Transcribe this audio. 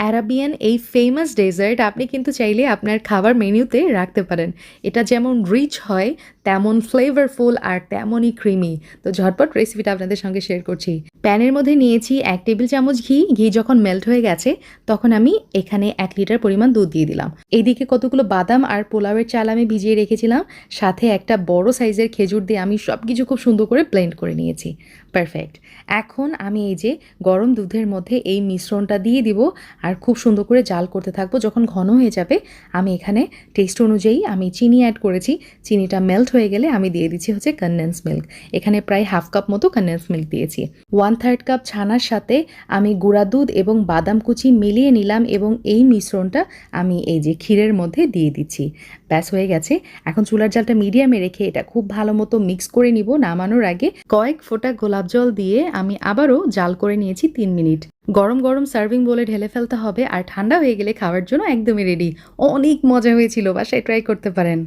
Arabian এই famous dessert আপনি কিন্তু চাইলে আপনার খাবার মেনুতে রাখতে পারেন। এটা যেমন রিচ হয়, তেমন ফ্লেভারফুল আর তেমনই ক্রিমি তো ঝটপট রেসিপিটা আপনাদের সঙ্গে শেয়ার করছি। প্যানের মধ্যে নিয়েছি এক টেবিল চামচ ঘি। ঘি যখন মেল্ট হয়ে গেছে, তখন আমি এখানে এক লিটার পরিমাণ দুধ দিয়ে দিলাম। এইদিকে কতগুলো বাদাম আর পোলাওয়ের চাল আমি ভিজিয়ে রেখেছিলাম। সাথে একটা বড় সাইজের খেজুর দিয়ে আমি সব কিছু খুব সুন্দর করে ব্লেন্ড করে নিয়েছি। পারফেক্ট এখন আমি এই যে গরম দুধের মধ্যে এই মিশ্রণটা দিয়ে দিব। আর খুব সুন্দর করে জাল করতে থাকব। যখন ঘন হয়ে যাবে, আমি এখানে টেস্ট অনুযায়ী আমি চিনি অ্যাড করেছি। চিনিটা মেল্ট হয়ে গেলে আমি দিয়ে দিচ্ছি হচ্ছে কনডেন্স মিল্ক এখানে প্রায় হাফ কাপ মতো কনডেন্স মিল্ক দিয়েছি। ওয়ান থার্ড কাপ ছানার সাথে আমি গুঁড়া দুধ এবং বাদাম কুচি মিলিয়ে নিলাম এবং এই মিশ্রণটা আমি এই যে ক্ষীরের মধ্যে দিয়ে দিচ্ছি। ব্যাস, হয়ে গেছে। এখন চুলার জালটা মিডিয়ামে রেখে এটা খুব ভালো মতো মিক্স করে নিব। নামানোর আগে কয়েক ফোঁটা গোলাপ জল দিয়ে আমি আবারও জাল করে নিয়েছি তিন মিনিট। গরম গরম সার্ভিং বলে ঢেলে ফেলতে হবে আর ঠান্ডা হয়ে গেলে খাওয়ার জন্য একদমই রেডি অনেক মজা হয়েছিল, বাসায় ট্রাই করতে পারেন।